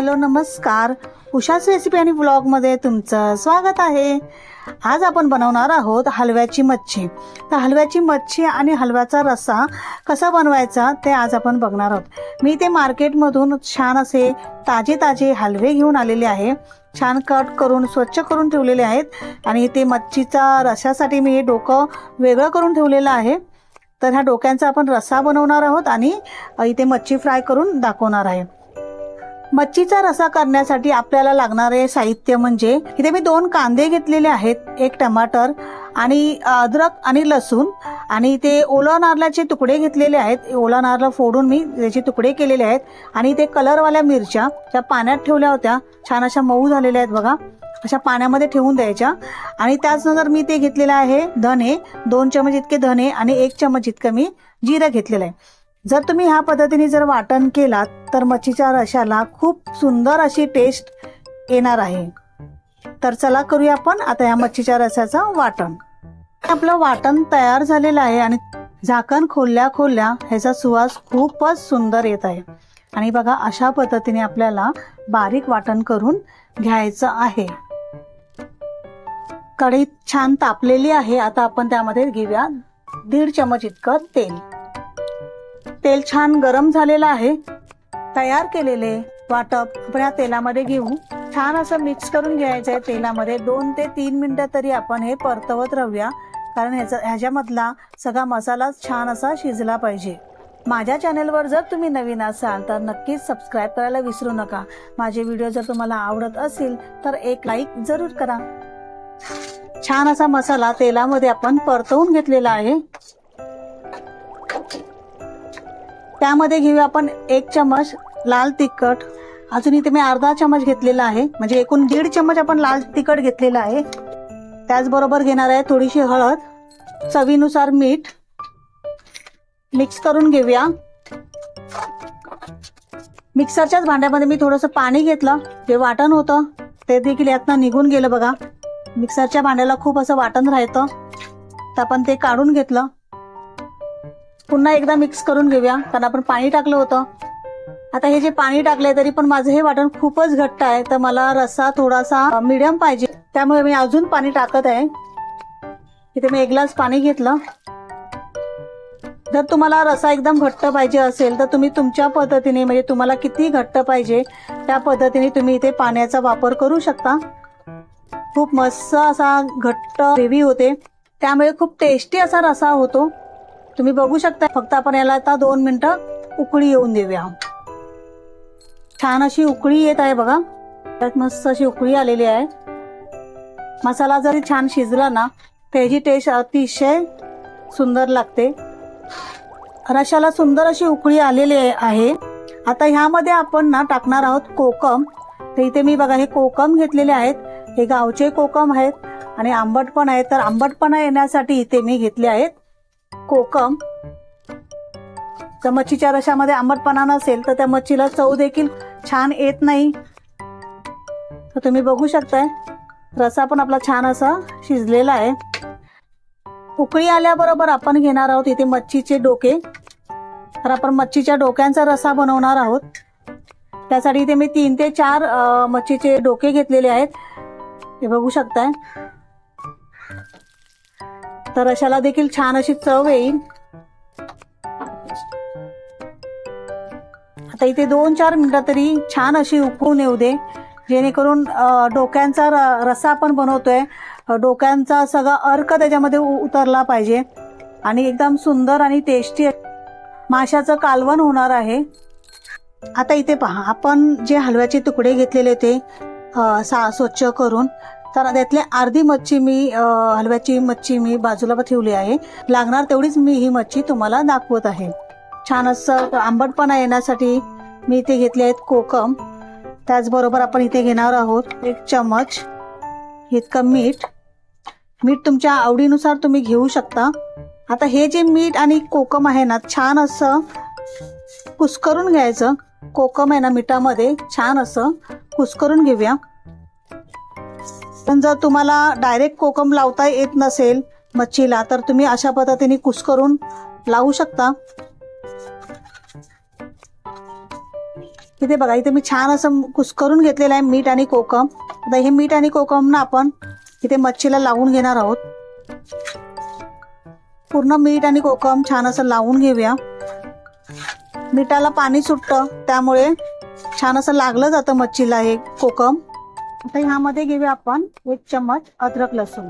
Hello नमस्कार. उषाच recipe आणि ब्लॉगमध्ये तुमचं स्वागत आहे. आज आपण बनवणार आहोत हलव्याची मच्छी. तर हलव्याची मच्छी आणि हलव्याचा रस्सा कसा बनवायचा ते आज आपण बघणार आहोत. मी ते मार्केटमधून छान असे ताजे ताजे हलवे घेऊन आलेले आहे. छान कट करून स्वच्छ करून ठेवलेले आहेत. आणि ते मच्छीचा रशासाठी मी हे डोकं वेगळं करून ठेवलेलं आहे. तर ह्या डोक्यांचा आपण रस्सा बनवणार आहोत आणि इथे मच्छी फ्राय करून दाखवणार आहे. मच्छीचा रसा करण्यासाठी आपल्याला लागणारे साहित्य म्हणजे इथे मी दोन कांदे घेतलेले आहेत एक टमाटर आणि अद्रक आणि लसूण. आणि ते ओला नारळाचे तुकडे घेतलेले आहेत. ओला नारळ फोडून मी त्याचे तुकडे केलेले आहेत. आणि ते कलरवाल्या मिरच्या त्या पाण्यात ठेवल्या होत्या छान अशा मऊ झालेल्या आहेत बघा. अशा पाण्यामध्ये ठेवून द्यायच्या. आणि त्याचनंतर मी ते घेतलेलं आहे धने. दोन चमच इतके धने आणि एक चमच इतकं मी जिरं घेतलेलं आहे. जर तुम्ही ह्या पद्धतीने जर वाटण केलात तर मच्छीच्या रशाला खूप सुंदर अशी टेस्ट येणार आहे. तर चला करूया आपण आता या मच्छीच्या रसाचं वाटण. आपलं वाटण तयार झालेलं आहे आणि झाकण खोलल्या खोलल्या ह्याचा सुवास खूपच सुंदर येत आहे. आणि बघा अशा पद्धतीने आपल्याला बारीक वाटण करून घ्यायचं आहे. कढई छान तापलेली आहे. आता आपण त्यामध्ये घेऊया दीड चमच इतकं तेल. तेल छान गरम झालेलं आहे. तयार केलेले वाटप आपण या तेलामध्ये घेऊ. छान असं मिक्स करून घ्यायचं आहे तेलामध्ये. दोन ते तीन मिनटं तरी आपण हे परतवत राहूया. कारण ह्याचा ह्याच्यामधला सगळा मसाला छान असा शिजला पाहिजे. माझ्या चॅनलवर जर तुम्ही नवीन असाल तर नक्कीच सबस्क्राईब करायला विसरू नका. माझे व्हिडिओ जर तुम्हाला आवडत असेल तर एक लाईक जरूर करा. छान असा मसाला तेलामध्ये आपण परतवून घेतलेला आहे. त्यामध्ये घेऊया आपण एक चम्मच लाल तिखट. अजून इथे मी अर्धा चम्मच घेतलेला आहे. म्हणजे एकूण दीड चम्मच आपण लाल तिखट घेतलेला आहे. त्याचबरोबर घेणार आहे थोडीशी हळद चवीनुसार मीठ. मिक्स करून घेऊया. मिक्सरच्याच भांड्यामध्ये मी थोडंसं पाणी घेतलं. जे वाटण होतं ते देखील यातनं निघून गेलं बघा. मिक्सरच्या भांड्याला खूप असं वाटण राहतं. तर आपण ते काढून घेतलं. पुन्हा एकदा मिक्स करून घेऊया कारण आपण पाणी टाकलं होतं. आता हे जे पाणी टाकलंय तरी पण माझं हे वाटण खूपच घट्ट आहे. तर मला रस्सा थोडासा मिडियम पाहिजे. त्यामुळे मी अजून पाणी टाकत आहे. इथे मी एक ग्लास पाणी घेतलं. जर तुम्हाला रसा एकदम घट्ट पाहिजे असेल तर तुम्ही तुमच्या पद्धतीने म्हणजे तुम्हाला किती घट्ट पाहिजे त्या पद्धतीने तुम्ही इथे पाण्याचा वापर करू शकता. खूप मस्त असा घट्ट ग्रेव्ही होते. त्यामुळे खूप टेस्टी असा रसा होतो. तुम्ही बघू शकता फक्त आपण याला आता दोन मिनटं उकळी येऊन देऊया. छान अशी उकळी येत आहे बघा. त्यात मस्त अशी उकळी आलेली आहे. मसाला जरी छान शिजला ना त्याची टेस्ट अतिशय सुंदर लागते. रशाला सुंदर अशी उकळी आलेली आहे. आता ह्यामध्ये आपण ना टाकणार आहोत कोकम. तर इथे मी बघा हे कोकम घेतलेले आहेत. हे गावचे कोकम आहेत आणि आंबट पण आहेत तर आंबटपणा येण्यासाठी इथे मी घेतले आहेत. कोकम. तर मच्छीच्या रशामध्ये आंबटपणा नसेल तर त्या मच्छीला चव देखील छान येत नाही. तर तुम्ही बघू शकताय रसा पण आपला छान असा शिजलेला आहे. उकळी आल्याबरोबर आपण घेणार आहोत इथे मच्छीचे डोके. तर आपण मच्छीच्या डोक्यांचा रसा बनवणार आहोत. त्यासाठी इथे मी तीन ते चार मच्छीचे डोके घेतलेले आहेत. हे बघू शकताय. तर रशाला देखील छान अशी चव येईल. आता इथे दोन चार मिनिटं तरी छान अशी उकळून येऊ दे. जेणेकरून डोक्यांचा र- रसा आपण बनवतोय. डोक्यांचा सगळा अर्क त्याच्यामध्ये उ- उतरला पाहिजे. आणि एकदम सुंदर आणि टेस्टी माशाचं कालवण होणार आहे. आता इथे पहा आपण जे हलव्याचे तुकडे घेतलेले ते सा स्वच्छ करून तर त्यातले अर्धी मच्छी मी हलव्याची मच्छी मी बाजूला ठेवली आहे. लागणार तेवढीच मी ही मच्छी तुम्हाला दाखवत आहे. छान असं आंबटपणा येण्यासाठी. मी इथे घेतले आहेत कोकम. त्याचबरोबर आपण इथे घेणार आहोत एक चमच. इतकं मीठ. मीठ तुमच्या आवडीनुसार तुम्ही घेऊ शकता. आता हे जे मीठ आणि कोकम आहे ना छान असं कुस्करून घ्यायचं. कोकम आहे ना मिठामध्ये छान असं कुस्करून घेऊया. पण जर तुम्हाला डायरेक्ट कोकम लावता येत नसेल मच्छीला तर तुम्ही अशा पद्धतीने कुस्करून लावू शकता. इथे बघा इथे मी छान असं कुस्करून घेतलेलं आहे मीठ आणि कोकम. आता हे मीठ आणि कोकम ना आपण इथे मच्छीला लावून घेणार आहोत. पूर्ण मीठ आणि कोकम छान असं लावून घेऊया. मिठाला पाणी सुटतं त्यामुळे छान असं लागलं जातं मच्छीला हे कोकम. आता ह्यामध्ये घेऊया आपण एक चम्मच अद्रक लसूण.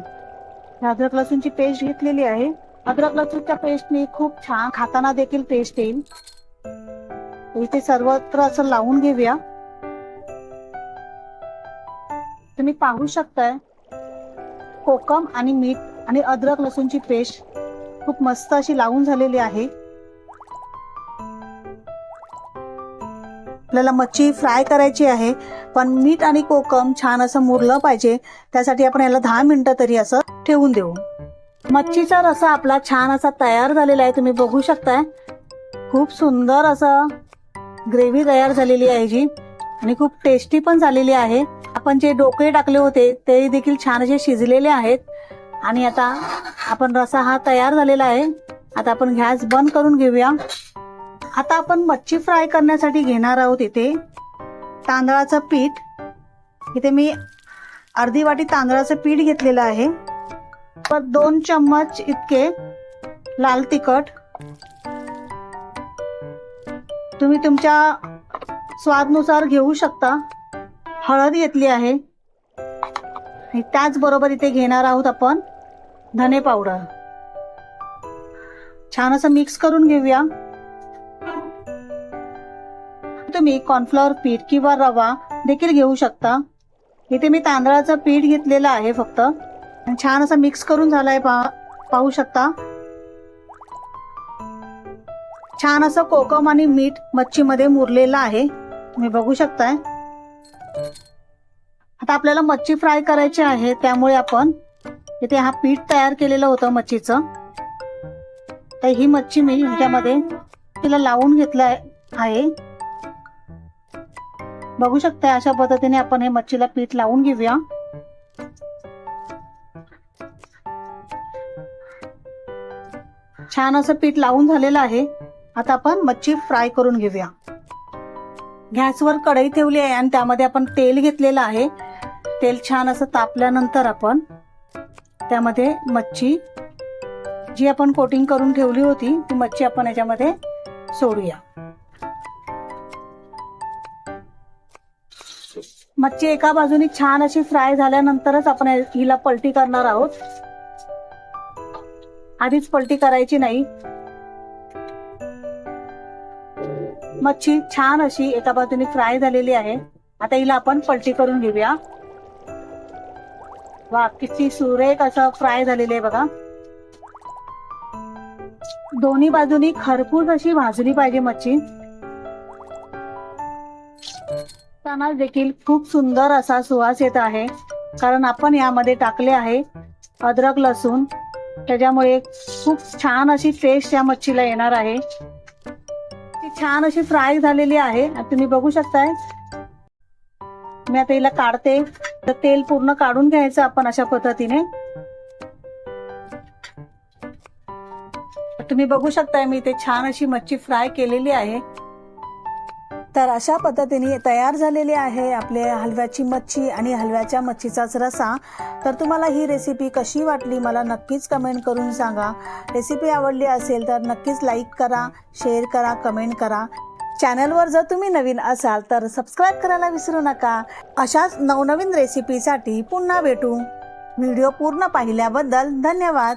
अद्रक लसूणची पेस्ट घेतलेली आहे. अद्रक लसूणच्या पेस्टने खूप छान खाताना देखील टेस्ट येईल. इथे सर्वत्र असं लावून घेऊया. तुम्ही पाहू शकताय कोकम आणि मीठ आणि अद्रक लसूणची पेस्ट खूप मस्त अशी लावून झालेली आहे. आपल्याला मच्छी फ्राय करायची आहे पण मीठ आणि कोकम छान असं मुरलं पाहिजे. त्यासाठी आपण याला दहा मिनिटं तरी असं ठेवून देऊ. मच्छीचा रसा आपला छान असा तयार झालेला आहे तुम्ही बघू शकताय. खूप सुंदर असं ग्रेव्ही तयार झालेली आहे जी आणि खूप टेस्टी पण झालेली आहे. आपण जे डोके टाकले होते ते देखील छान असे शिजलेले आहेत. आणि आता आपण रसा हा तयार झालेला आहे. आता आपण गॅस बंद करून घेऊया. आता आपण मच्छी फ्राय करण्यासाठी घेणार आहोत इथे तांदळाचं पीठ. इथे मी अर्धी वाटी तांदळाचं पीठ घेतलेलं आहे. पर दोन चम्मच इतके लाल तिखट. तुम्ही तुमच्या स्वादनुसार घेऊ शकता. हळद घेतली आहे. त्याचबरोबर इथे घेणार आहोत आपण धने पावडर. छान असं मिक्स करून घेऊया. तुम्ही कॉर्नफ्लॉवर पीठ किंवा रवा देखील घेऊ शकता. इथे मी तांदळाचं पीठ घेतलेलं आहे फक्त. आणि छान असं मिक्स करून झालंय पा पाहू शकता. छान असं कोकम आणि मीठ मच्छीमध्ये मुरलेलं आहे. तुम्ही बघू शकताय. आता आपल्याला मच्छी फ्राय करायची आहे त्यामुळे आपण इथे हा पीठ तयार केलेलं होतं मच्छीचं. तर ही मच्छी मी ह्याच्यामध्ये तिला लावून घेतलं आहे. बघू शकता अशा पद्धतीने आपण हे मच्छीला पीठ लावून घेऊया. छान असं पीठ लावून झालेलं आहे. आता आपण मच्छी फ्राय करून घेऊया. गॅसवर कढई ठेवली आहे आणि त्यामध्ये आपण तेल घेतलेलं आहे. तेल छान असं तापल्यानंतर आपण त्यामध्ये मच्छी जी आपण कोटिंग करून ठेवली होती ती मच्छी आपण याच्यामध्ये सोडूया. मच्छी एका बाजूनी छान अशी फ्राय झाल्यानंतरच आपण हिला पलटी करणार आहोत. आधीच पलटी करायची नाही. मच्छी छान अशी एका बाजूने फ्राय झालेली आहे. आता हिला आपण पलटी करून घेऊया. वा किती सुरेख असं फ्राय झालेली आहे बघा. दोन्ही बाजूनी खरपूस अशी भाजली पाहिजे मच्छी. असताना देखील खूप सुंदर असा सुवास येत आहे. कारण आपण यामध्ये टाकले आहे अद्रक लसूण. त्याच्यामुळे खूप छान अशी टेस्ट या मच्छीला येणार आहे. ती छान अशी फ्राय झालेली आहे. तुम्ही बघू शकताय. मी आता हिला काढते. तर तेल पूर्ण काढून घ्यायचं आपण अशा पद्धतीने. तुम्ही बघू शकताय मी ते छान अशी मच्छी फ्राय केलेली आहे. तर अशा पद्धतीने तयार झालेली आहे आपले हलव्याची मच्छी आणि हलव्याच्या मच्छीचाच रसा. तर तुम्हाला ही रेसिपी कशी वाटली मला नक्कीच कमेंट करून सांगा. रेसिपी आवडली असेल तर नक्कीच लाईक करा शेअर करा कमेंट करा. चॅनलवर जर तुम्ही नवीन असाल तर सबस्क्राईब करायला विसरू नका. अशाच नवनवीन रेसिपीसाठी पुन्हा भेटू. व्हिडिओ पूर्ण पाहिल्याबद्दल धन्यवाद.